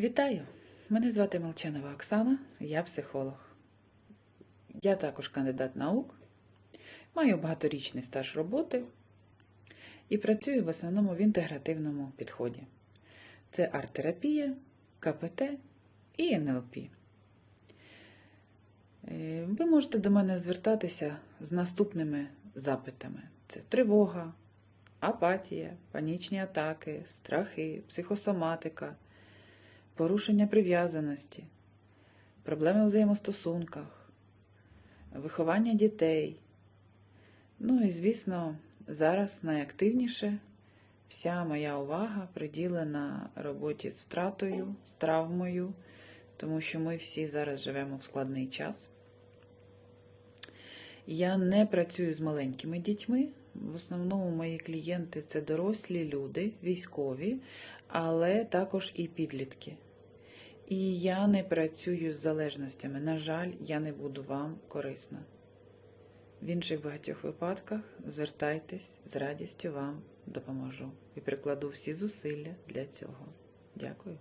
Вітаю! Мене звати Молчанова Оксана, я психолог. Я також кандидат наук, маю багаторічний стаж роботи і працюю в основному в інтегративному підході. Це арт-терапія, КПТ і НЛП. Е, Ви можете до мене звертатися з наступними запитами: це тривога, апатія, панічні атаки, страхи, психосоматика порушення прив'язаності, проблеми у взаємостосунках, виховання дітей. Ну і, звісно, зараз найактивніше вся моя увага приділена роботі з втратою, з травмою, тому що ми всі зараз живемо в складний час. Я не працюю з маленькими дітьми. В основному мої клієнти це дорослі люди, військові, але також і підлітки. І я не працюю з залежностями. На жаль, я не буду вам корисна. В інших багатьох випадках звертайтесь, з радістю вам допоможу і прикладу всі зусилля для цього. Дякую.